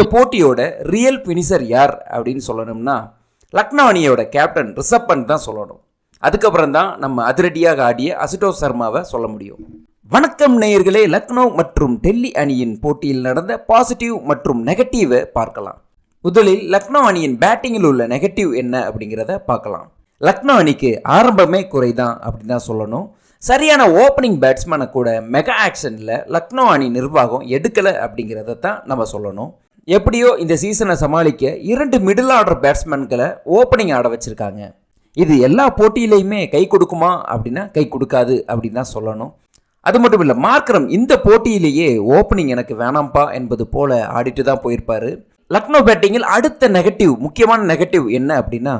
இந்த போட்டியோட real finisher யார் அப்படின்னு சொல்லணும்னா லக்னோ அணியோட கேப்டன் ரிஷப் பண்ட் தான் சொல்லணும். அதுக்கப்புறம் தான் நம்ம அதிரடியாக ஆடிய அசுடோ சர்மாவை சொல்ல முடியும். வணக்கம் நேயர்களே லக்னோ மற்றும் டெல்லி அணியின் போட்டியில் நடந்த பாசிட்டிவ் மற்றும் நெகட்டிவை பார்க்கலாம். முதலில் லக்னோ அணியின் பேட்டிங்கில் உள்ள நெகட்டிவ் என்ன அப்படிங்கிறத பார்க்கலாம். லக்னோ அணிக்கு ஆரம்பமே குறைதான் அப்படின்னு தான் சொல்லணும். சரியான ஓப்பனிங் பேட்ஸ்மேனை கூட மெகா ஆக்ஷனில் லக்னோ அணி நிர்வாகம் எடுக்கலை அப்படிங்கிறத தான் நம்ம சொல்லணும். எப்படியோ இந்த சீசனை சமாளிக்க இரண்டு மிடில் ஆர்டர் பேட்ஸ்மேன்களை ஓப்பனிங் ஆட வச்சுருக்காங்க. இது எல்லா போட்டியிலையுமே கை கொடுக்குமா அப்படின்னா கை கொடுக்காது அப்படின்னு தான் சொல்லணும். அது மட்டும் இல்லை மார்க்கரம் இந்த போட்டியிலேயே ஓப்பனிங் எனக்கு வேணாம்ப்பா என்பது போல ஆடிட்டு தான் போயிருப்பார். லக்னோ பேட்டிங்கில் அடுத்த நெகட்டிவ் முக்கியமான நெகட்டிவ் என்ன அப்படின்னா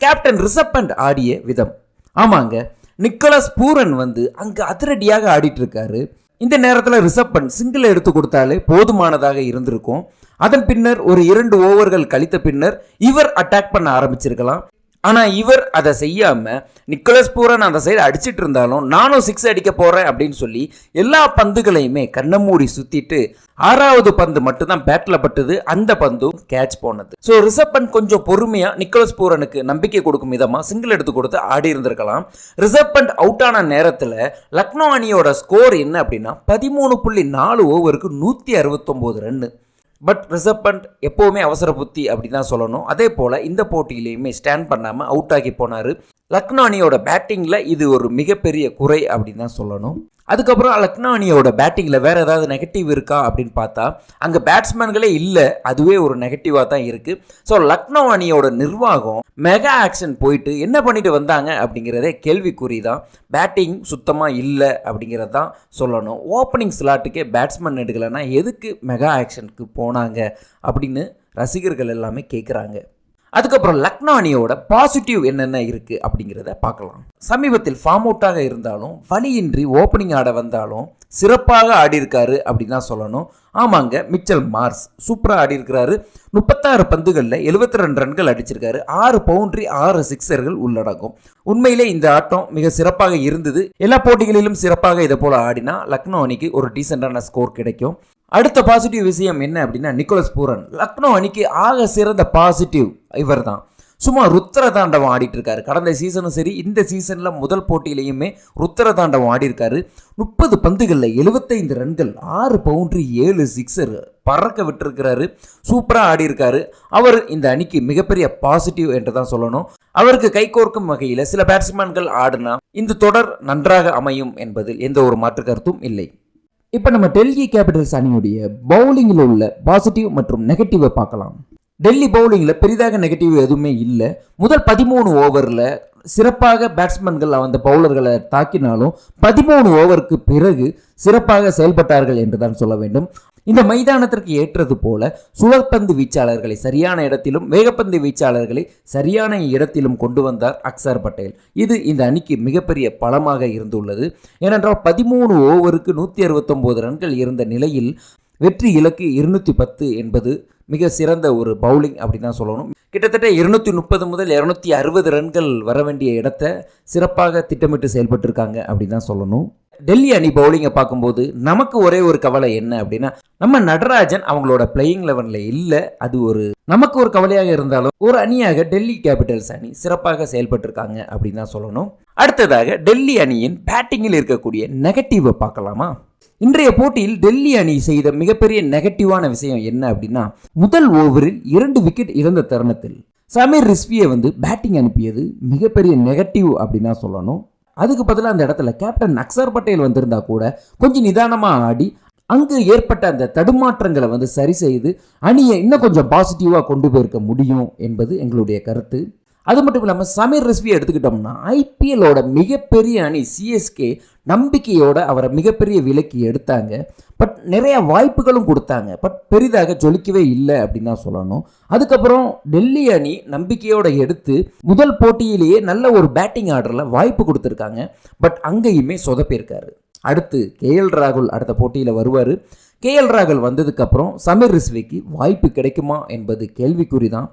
கேப்டன் ரிஷப் பண்ட் ஆடிய விதம். ஆமாங்க நிக்கோலஸ் பூரன் வந்து அங்கே அதிரடியாக ஆடிட்டு இருக்காரு. இந்த நேரத்தில் ரிஷப் சிங்கிளை சிங்கிள் எடுத்து கொடுத்தாலே போதுமானதாக இருந்திருக்கும். அதன் பின்னர் ஒரு இரண்டு ஓவர்கள் கழித்த பின்னர் இவர் அட்டாக் பண்ண ஆரம்பிச்சிருக்கலாம். ஆனால் இவர் அதை செய்யாமல் நிக்கோலஸ் பூரன் அந்த சைடு அடிச்சிட்டு இருந்தாலும் நானும் சிக்ஸ் அடிக்க போகிறேன் அப்படின்னு சொல்லி எல்லா பந்துகளையுமே கண்ணை மூடி சுற்றிட்டு ஆறாவது பந்து மட்டும்தான் பேட்டில் பட்டது அந்த பந்தும் கேட்ச் போனது. ஸோ ரிஷப் பண்ட் கொஞ்சம் பொறுமையாக நிக்கோலஸ் பூரனுக்கு நம்பிக்கை கொடுக்கும் விதமாக சிங்கிள் எடுத்து கொடுத்து ஆடி இருந்திருக்கலாம். ரிஷப் பண்ட் அவுட் ஆன நேரத்தில் லக்னோ அணியோட ஸ்கோர் என்ன அப்படின்னா பதிமூணு புள்ளி நாலு ஓவருக்கு நூற்றி அறுபத்தொம்போது ரன்னு. பட் ரிஷப் பண்ட் எப்போவுமே அவசர புத்தி அப்படி தான் சொல்லணும். அதே போல் இந்த போட்டியிலையுமே ஸ்டாண்ட் பண்ணாமல் அவுட் ஆகி போனார். லக்னானியோட பேட்டிங்கில் இது ஒரு மிகப்பெரிய குறை அப்படின்னு தான் சொல்லணும். அதுக்கப்புறம் லக்னோ பேட்டிங்கில் வேறு ஏதாவது நெகட்டிவ் இருக்கா அப்படின்னு பார்த்தா அங்கே பேட்ஸ்மேன்களே இல்லை அதுவே ஒரு நெகட்டிவாக தான் இருக்குது ஸோ லக்னோ அணியோட நிர்வாகம் மெகா ஆக்ஷன் போயிட்டு என்ன பண்ணிட்டு வந்தாங்க அப்படிங்கிறதே கேள்விக்குறி தான். பேட்டிங் சுத்தமாக இல்லை அப்படிங்கிறது தான் சொல்லணும். ஓப்பனிங் ஸ்லாட்டுக்கே பேட்ஸ்மேன் எடுக்கலைன்னா எதுக்கு மெகா ஆக்ஷனுக்கு போனாங்க அப்படின்னு ரசிகர்கள் எல்லாமே கேட்குறாங்க அதுக்கப்புறம் லக்னோ அணியோட பாசிட்டிவ் என்னென்ன இருக்குது அப்படிங்கிறத பார்க்கலாம். சமீபத்தில் ஃபார்ம் அவுட்டாக இருந்தாலும் வழியின்றி ஓப்பனிங் ஆட வந்தாலும் சிறப்பாக ஆடியிருக்காரு அப்படின்னு தான் சொல்லணும். ஆமாங்க மிச்சல் மார்ஸ் சூப்பராக ஆடியிருக்கிறாரு. முப்பத்தாறு பந்துகளில் எழுபத்தி ரெண்டு ரன்கள் அடிச்சிருக்காரு. ஆறு பவுண்ட்ரி ஆறு சிக்ஸர்கள் உள்ளடங்கும் உண்மையிலே இந்த ஆட்டம் மிக சிறப்பாக இருந்தது. எல்லா போட்டிகளிலும் சிறப்பாக இதை போல ஆடினா லக்னோ அணிக்கு ஒரு டீசெண்டான ஸ்கோர் கிடைக்கும். அடுத்த பாசிட்டிவ் விஷயம் என்ன அப்படின்னா நிக்கோலஸ் பூரன். லக்னோ அணிக்கு ஆக சிறந்த பாசிட்டிவ் இவர் தான் சும்மா ருத்திர தாண்டவம் ஆடிட்டு இருக்காரு கடந்த சீசனும் சரி இந்த சீசனில் முதல் போட்டியிலையுமே ருத்திர தாண்டவம் ஆடிருக்காரு முப்பது பந்துகளில் எழுபத்தைந்து ரன்கள் ஆறு பவுண்ட்ரி ஏழு சிக்ஸர் பறக்க விட்டுருக்கிறாரு. சூப்பராக ஆடியிருக்காரு. அவர் இந்த அணிக்கு மிகப்பெரிய பாசிட்டிவ் என்று தான் சொல்லணும். அவருக்கு கைகோர்க்கும் வகையில் சில பேட்ஸ்மேன்கள் ஆடினா இந்த தொடர் நன்றாக அமையும் என்பதில் எந்த ஒரு மாற்று கருத்தும் இல்லை. இப்போ நம்ம டெல்லி கேபிட்டல்ஸ் அணியுடைய பவுலிங்கில் உள்ள பாசிட்டிவ் மற்றும் நெகட்டிவை பார்க்கலாம். டெல்லி பவுலிங்கில் பெரிதாக நெகட்டிவ் எதுவுமே இல்லை. முதல் பதிமூணு ஓவரில் சிறப்பாக பேட்ஸ்மேன்கள் அந்த பவுலர்களை தாக்கினாலும் பதிமூணு ஓவருக்கு பிறகு சிறப்பாக செயல்பட்டார்கள் என்று தான் சொல்ல வேண்டும். இந்த மைதானத்திற்கு ஏற்றது போல சுழற்பந்து வீச்சாளர்களை சரியான இடத்திலும் வேகப்பந்து வீச்சாளர்களை சரியான இடத்திலும் கொண்டு வந்தார் அக்சர் பட்டேல். இது இந்த அணிக்கு மிகப்பெரிய பலமாக இருந்துள்ளது. ஏனென்றால் பதிமூணு ஓவருக்கு நூற்றி அறுபத்தொம்போது ரன்கள் இருந்த நிலையில் வெற்றி இலக்கு இருநூற்றி பத்து என்பது மிக சிறந்த ஒரு பவுலிங் அப்படின்னு தான் சொல்லணும். கிட்டத்தட்ட இருநூற்றி முப்பது முதல் இரநூத்தி அறுபது ரன்கள் வர வேண்டிய இடத்த சிறப்பாக திட்டமிட்டு செயல்பட்டிருக்காங்க அப்படின்னு தான் சொல்லணும். டெல்லி அணி பவுலிங்கை பார்க்கும்போது நமக்கு ஒரே ஒரு கவலை என்ன அப்படின்னா நம்ம நடராஜன் அவங்களோட பிளேயிங் லெவனில் இல்லை அது ஒரு நமக்கு ஒரு கவலையாக இருந்தாலும் ஒரு அணியாக டெல்லி கேபிட்டல்ஸ் அணி சிறப்பாக செயல்பட்டிருக்காங்க அப்படின்னு தான் சொல்லணும். அடுத்ததாக டெல்லி அணியின் பேட்டிங்கில் இருக்கக்கூடிய நெகட்டிவை பார்க்கலாமா? இன்றைய போட்டியில் டெல்லி அணி செய்த மிகப்பெரிய நெகட்டிவான விஷயம் என்ன அப்படின்னா முதல் ஓவரில் இரண்டு விக்கெட் இழந்த தருணத்தில் சமீர் ரிஸ்வியை வந்து பேட்டிங் அனுப்பியது மிகப்பெரிய நெகட்டிவ் அப்படின்னு தான் சொல்லணும். அதுக்கு பதிலாக அந்த இடத்துல கேப்டன் அக்சர் பட்டேல் வந்திருந்தா கூட கொஞ்சம் நிதானமாக ஆடி அங்கு ஏற்பட்ட அந்த தடுமாற்றங்களை வந்து சரி செய்து அணியை இன்னும் கொஞ்சம் பாசிட்டிவாக கொண்டு போயிருக்க முடியும் என்பது எங்களுடைய கருத்து. அது மட்டும் இல்லாமல் சமீர் ரிஸ்வி எடுத்துக்கிட்டோம்னா ஐபிஎல்லோட மிகப்பெரிய அணி சிஎஸ்கே நம்பிக்கையோட அவரை மிகப்பெரிய விலைக்கு எடுத்தாங்க. பட் நிறைய வாய்ப்புகளும் கொடுத்தாங்க. பட் பெரிதாக ஜொலிக்கவே இல்லை அப்படின்னு தான் சொல்லணும். அதுக்கப்புறம் டெல்லி அணி நம்பிக்கையோட எடுத்து முதல் போட்டியிலேயே நல்ல ஒரு பேட்டிங் ஆர்டரில் வாய்ப்பு கொடுத்துருக்காங்க. பட் அங்கேயுமே சொதப்பியிருக்காரு. அடுத்து கேஎல் ராகுல் அடுத்த போட்டியில் வருவார். கேஎல் ராகுல் வந்ததுக்கப்புறம் சமீர் ரிஸ்விக்கு வாய்ப்பு கிடைக்குமா என்பது கேள்விக்குறி தான்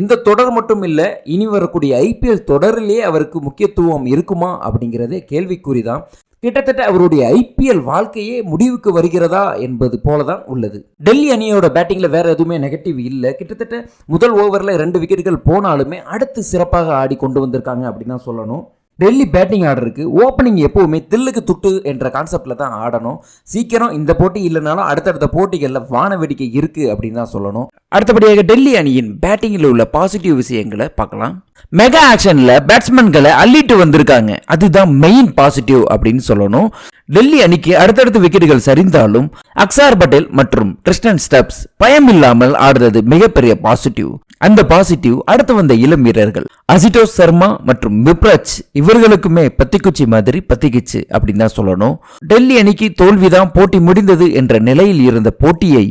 இந்த தொடர் மட்டும் இல்லை இனி வரக்கூடிய ஐபிஎல் தொடரிலே அவருக்கு முக்கியத்துவம் இருக்குமா அப்படிங்கிறதே கேள்விக்குறி தான் கிட்டத்தட்ட அவருடைய ஐபிஎல் வாழ்க்கையே முடிவுக்கு வருகிறதா என்பது போல தான் உள்ளது. டெல்லி அணியோட பேட்டிங்கில் வேற எதுவுமே நெகட்டிவ் இல்லை. கிட்டத்தட்ட முதல் ஓவரில் ரெண்டு விக்கெட்டுகள் போனாலுமே அடுத்து சிறப்பாக ஆடி கொண்டு வந்திருக்காங்க அப்படின்னு தான் சொல்லணும். டெல்லி பேட்டிங் ஆர்டருக்கு ஓப்பனிங் எப்போவுமே தில்லுக்கு துட்டு என்ற கான்செப்டில் தான் ஆடணும். சீக்கிரம் இந்த போட்டி இல்லைனாலும் அடுத்தடுத்த போட்டிகளில் வான வேடிக்கை இருக்குது அப்படின்னு தான் சொல்லணும். அடுத்தபடியாக டெல்லி அணியின் பேட்டிங்கில் உள்ள பாசிட்டிவ் விஷயங்களை பார்க்கலாம். மெகா ஆக்ஷனில் பேட்ஸ்மேன்களை அள்ளிட்டு வந்திருக்காங்க. அதுதான் மெயின் பாசிட்டிவ் அப்படின்னு சொல்லணும். டெல்லி அணிக்கு அடுத்தடுத்த விக்கெட்டுகள் சரிந்தாலும் அக்சார் பட்டேல் மற்றும் கிறிஸ்டன் ஸ்டப்ஸ் பயம் இல்லாமல் ஆடுறது மிகப்பெரிய பாசிட்டிவ் அந்த பாசிட்டிவ் அடுத்து வந்த இளம் வீரர்கள். அசிட்டோ சர்மா மற்றும் மிப்ராஜ் இவர்களுக்குமே பத்திக்குச்சி மாதிரி பத்திக்குச்சு அப்படின்னு தான் சொல்லணும். டெல்லி அணிக்கு தோல்விதான் போட்டி முடிந்தது என்ற நிலையில் இருந்த போட்டியை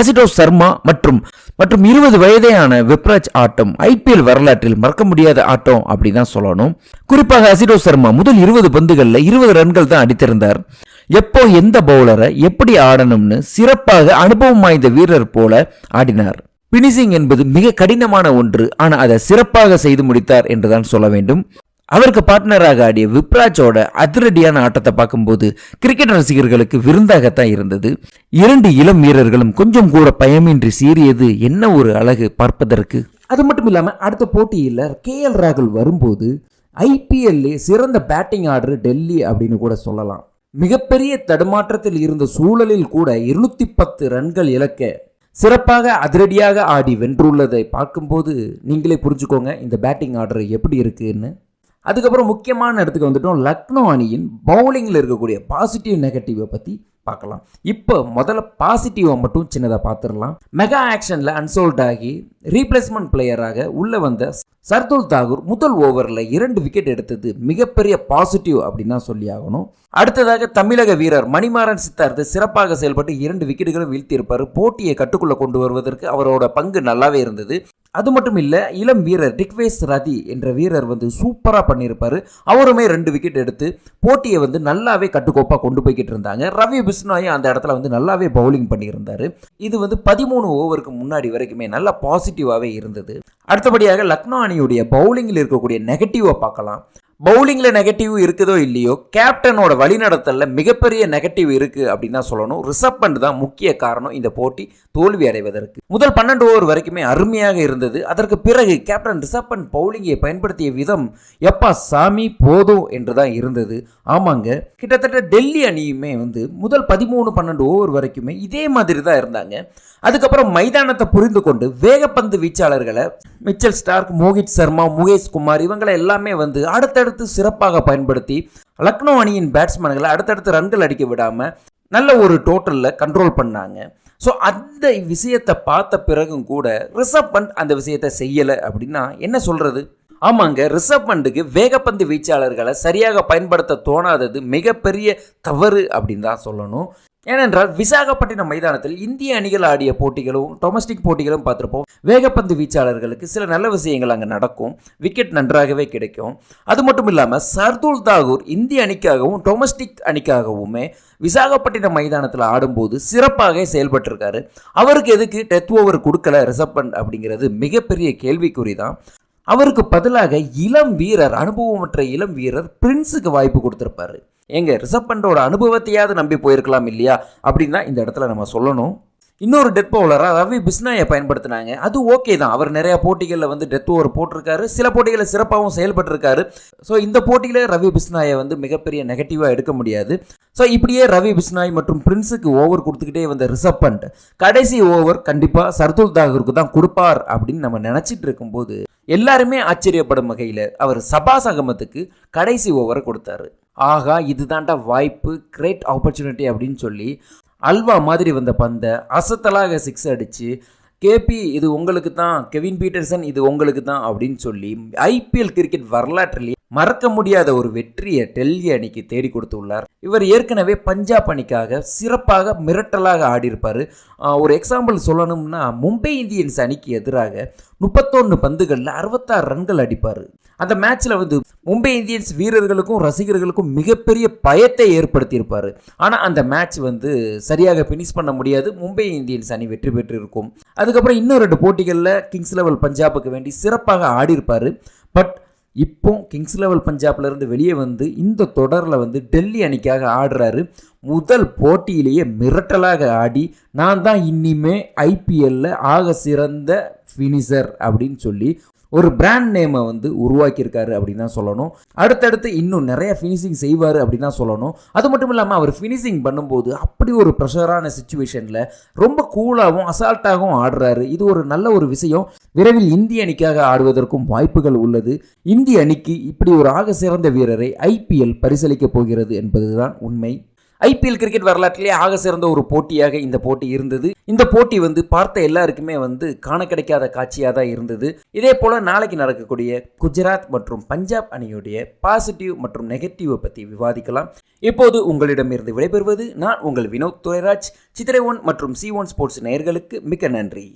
அசிட்டோ சர்மா மற்றும் மற்றும் இருபது வயதேயான விப்ராஜ் ஆட்டம் ஐபிஎல் வரலாற்றில் மறக்க முடியாத ஆட்டம் அப்படி தான் சொல்லணும். குறிப்பாக அசிடோ சர்மா முதல் இருபது பந்துகளில் இருபது ரன்கள் தான் அடித்திருந்தார். எப்போ எந்த பவுலரை எப்படி ஆடணும்னு சிறப்பாக அனுபவம் வாய்ந்த வீரர் போல ஆடினார். பினிசிங் என்பது மிக கடினமான ஒன்று. ஆனால் அதை சிறப்பாக செய்து முடித்தார் என்றுதான் சொல்ல வேண்டும். அவருக்கு பார்ட்னராக ஆடிய விப்ராஜோட அதிரடியான ஆட்டத்தை பார்க்கும்போது கிரிக்கெட் ரசிகர்களுக்கு விருந்தாகத்தான் இருந்தது. இரண்டு இளம் வீரர்களும் கொஞ்சம் கூட பயமின்றி சீறியது என்ன ஒரு அழகு பார்ப்பதற்கு. அது மட்டும் இல்லாமல் அடுத்த போட்டியில் கே எல் ராகுல் வரும்போது ஐபிஎல்லே சிறந்த பேட்டிங் ஆர்டர் டெல்லி அப்படின்னு கூட சொல்லலாம். மிகப்பெரிய தடுமாற்றத்தில் இருந்த சூழலில் கூட இருநூத்தி பத்து ரன்கள் இழக்க சிறப்பாக அதிரடியாக ஆடி வென்றுள்ளதை பார்க்கும்போது நீங்களே புரிஞ்சுக்கோங்க இந்த பேட்டிங் ஆர்டர் எப்படி இருக்குன்னு. அதுக்கப்புறம் முக்கியமான இடத்துக்கு வந்துட்டோம். லக்னோ அணியின் பவுலிங்கில் இருக்கக்கூடிய பாசிட்டிவ் நெகட்டிவை பற்றி பார்க்கலாம். இப்போ முதல்ல பாசிட்டிவாக மட்டும் சின்னதாக பார்த்துடலாம். மெகா ஆக்ஷனில் அன்சோல்ட் ஆகி ரீப்ளேஸ்மெண்ட் பிளேயராக உள்ளே வந்த சர்துல் தாகூர் முதல் ஓவரில் இரண்டு விக்கெட் எடுத்தது. மிகப்பெரிய பாசிட்டிவ் அப்படின்னு தான் சொல்லி ஆகணும். அடுத்ததாக தமிழக வீரர் மணிமாறன் சித்தார்த்து சிறப்பாக செயல்பட்டு இரண்டு விக்கெட்டுகளும் வீழ்த்தியிருப்பார். போட்டியை கட்டுக்குள்ளே கொண்டு வருவதற்கு அவரோட பங்கு நல்லாவே இருந்தது. அது மட்டும் இல்லை இளம் வீரர் டிக்வேஸ் ரதி என்ற வீரர் வந்து சூப்பராக பண்ணியிருப்பார். அவருமே ரெண்டு விக்கெட் எடுத்து போட்டியை வந்து நல்லாவே கட்டுக்கோப்பாக கொண்டு போய்கிட்டு இருந்தாங்க. ரவி பிஸ்னாயும் அந்த இடத்துல வந்து நல்லாவே பவுலிங் பண்ணியிருந்தார். இது வந்து பதிமூணு ஓவருக்கு முன்னாடி வரைக்குமே நல்ல பாசிட்டிவாகவே இருந்தது. அடுத்தபடியாக லக்னோ அணியுடைய பவுலிங்கில் இருக்கக்கூடிய நெகட்டிவை பார்க்கலாம். பவுலிங்கில் நெகட்டிவ் இருக்குதோ இல்லையோ கேப்டனோட வழிநடத்தலில் மிகப்பெரிய நெகட்டிவ் இருக்குது அப்படின்னு தான் சொல்லணும். ரிசப் பண்ட் தான் முக்கிய காரணம் இந்த போட்டி தோல்வி அடைவதற்கு. முதல் பன்னெண்டு ஓவர் வரைக்குமே அருமையாக இருந்தது. அதற்கு பிறகு கேப்டன் ரிசப் பண்ட் பவுலிங்கை பயன்படுத்திய விதம் எப்பா சாமி போதும் என்று தான் இருந்தது. ஆமாங்க கிட்டத்தட்ட டெல்லி அணியுமே வந்து முதல் பதிமூணு பன்னெண்டு ஓவர் வரைக்குமே இதே மாதிரி தான் இருந்தாங்க. அதுக்கப்புறம் மைதானத்தை புரிந்து கொண்டு வேகப்பந்து வீச்சாளர்களை மிச்சல் ஸ்டார்க் மோகித் சர்மா முகேஷ் குமார் இவங்களை எல்லாமே வந்து அடுத்தடுத்து சிறப்பாக பயன்படுத்தி லக்னோ அணியின் பேட்ஸ்மேன்களை அடுத்தடுத்து ரன்கள் அடிக்க விடாமல் நல்ல ஒரு டோட்டலில் கண்ட்ரோல் பண்ணாங்க. ஸோ அந்த விஷயத்தை பார்த்த பிறகும் கூட ரிசப் பண்ட் அந்த விஷயத்தை செய்யலை அப்படின்னா என்ன சொல்கிறது ஆமாங்க ரிசர்வ் பண்டுக்கு வேகப்பந்து வீச்சாளர்களை சரியாக பயன்படுத்த தோணாதது மிகப்பெரிய தவறு அப்படின்னு தான் சொல்லணும். ஏனென்றால் விசாகப்பட்டினம் மைதானத்தில் இந்திய அணிகள் ஆடிய போட்டிகளும் டொமஸ்டிக் போட்டிகளும் பார்த்துருப்போம். வேகப்பந்து வீச்சாளர்களுக்கு சில நல்ல விஷயங்கள் அங்கே நடக்கும். விக்கெட் நன்றாகவே கிடைக்கும். அது மட்டும் இல்லாமல் சர்துல் தாகூர் இந்திய அணிக்காகவும் டொமஸ்டிக் அணிக்காகவுமே விசாகப்பட்டினம் மைதானத்தில் ஆடும்போது சிறப்பாக செயல்பட்டிருக்காரு. அவருக்கு எதுக்கு டெத் ஓவர் கொடுக்கல ரிசர்வ் பண்ட் அப்படிங்கிறது மிகப்பெரிய கேள்விக்குறி தான் அவருக்கு பதிலாக இளம் வீரர் அனுபவமற்ற இளம் வீரர் பிரின்ஸுக்கு வாய்ப்பு கொடுத்துருப்பாரு. எங்க ரிசப் பண்டோட அனுபவத்தையாவது நம்பி போயிருக்கலாம் இல்லையா? அப்படின்னு தான் இந்த இடத்துல நம்ம சொல்லணும். இன்னொரு டெத் பவுலராக ரவி பிஸ்னாயை பயன்படுத்தினாங்க. அது ஓகே தான். அவர் நிறையா போட்டிகளில் வந்து டெத் ஓவர் போட்டிருக்காரு. சில போட்டிகளில் சிறப்பாகவும் செயல்பட்டிருக்காரு. ஸோ இந்த போட்டியில் ரவி பிஸ்னாயை வந்து மிகப்பெரிய நெகட்டிவாக எடுக்க முடியாது. ஸோ இப்படியே ரவி பிஸ்னாய் மற்றும் பிரின்ஸுக்கு ஓவர் கொடுத்துக்கிட்டே வந்த ரிசப்பண்ட் பண்ட் கடைசி ஓவர் கண்டிப்பாக சர்துல் தாகூருக்கு தான் கொடுப்பார் அப்படின்னு நம்ம நினச்சிட்டு இருக்கும்போது எல்லாருமே ஆச்சரியப்படும் வகையில் அவர் சபாஸ் அகமத்துக்கு கடைசி ஓவரை கொடுத்தாரு. ஆகா இதுதான்டா வாய்ப்பு கிரேட் ஆப்பர்ச்சுனிட்டி அப்படின்னு சொல்லி அல்வா மாதிரி வந்த பந்தை அசத்தலாக சிக்ஸ் அடித்து கேபி இது உங்களுக்கு தான் கெவின் பீட்டர்சன் இது உங்களுக்கு தான் அப்படின்னு சொல்லி ஐபிஎல் கிரிக்கெட் வரலாற்றிலேயே மறக்க முடியாத ஒரு வெற்றியை டெல்லி அணிக்கு தேடி கொடுத்துள்ளார். இவர் ஏற்கனவே பஞ்சாப் அணிக்காக சிறப்பாக மிரட்டலாக ஆடியிருப்பார். ஒரு எக்ஸாம்பிள் சொல்லணும்னா மும்பை இந்தியன்ஸ் அணிக்கு எதிராக முப்பத்தொன்று பந்துகளில் அறுபத்தாறு ரன்கள் அடிப்பார். அந்த மேட்ச்சில் வந்து மும்பை இந்தியன்ஸ் வீரர்களுக்கும் ரசிகர்களுக்கும் மிகப்பெரிய பயத்தை ஏற்படுத்தியிருப்பார். ஆனால் அந்த மேட்ச் வந்து சரியாக ஃபினிஷ் பண்ண முடியாது. மும்பை இந்தியன்ஸ் அணி வெற்றி பெற்று இருக்கும் அதுக்கப்புறம் இன்னும் ரெண்டு போட்டிகளில் கிங்ஸ் லெவல் பஞ்சாபுக்கு வேண்டி சிறப்பாக ஆடியிருப்பார். பட் இப்போ கிங்ஸ் லெவல் பஞ்சாப்லேருந்து வெளியே வந்து இந்த தொடரில் வந்து டெல்லி அணிக்காக ஆடுறாரு. முதல் போட்டியிலேயே மிரட்டலாக ஆடி நான் தான் இனிமே ஐபிஎல்லில் ஆக சிறந்த ஃபினிஷர் அப்படின்னு சொல்லி ஒரு பிராண்ட் நேமை வந்து உருவாக்கியிருக்காரு அப்படின்னு தான் சொல்லணும். அடுத்தடுத்து இன்னும் நிறைய ஃபினிஷிங் செய்வார் அப்படின்னு தான் சொல்லணும். அது மட்டும் இல்லாமல் அவர் ஃபினிஷிங் பண்ணும்போது அப்படி ஒரு ப்ரெஷரான சுச்சுவேஷனில் ரொம்ப கூலாகவும் அசால்ட்டாகவும் ஆடுறாரு. இது ஒரு நல்ல ஒரு விஷயம். விரைவில் இந்திய அணிக்காக ஆடுவதற்கும் வாய்ப்புகள் உள்ளது. இந்திய அணிக்கு இப்படி ஒரு ஆக சிறந்த வீரரை ஐபிஎல் பரிசளிக்கப் போகிறது என்பதுதான் உண்மை. ஐபிஎல் கிரிக்கெட் வரலாற்றிலே ஆக சிறந்த ஒரு போட்டியாக இந்த போட்டி இருந்தது. இந்த போட்டி வந்து பார்த்த எல்லாருக்குமே வந்து காண கிடைக்காத காட்சியாக தான் இருந்தது. இதே போல் நாளைக்கு நடக்கக்கூடிய குஜராத் மற்றும் பஞ்சாப் அணியுடைய பாசிட்டிவ் மற்றும் நெகட்டிவ் பற்றி விவாதிக்கலாம். இப்போது உங்களிடமிருந்து விடைபெறுவது நான் உங்கள் வினோத் துரைராஜ். சித்திரை ஒன் மற்றும் சி ஒன் ஸ்போர்ட்ஸ் நேயர்களுக்கு மிக்க நன்றி.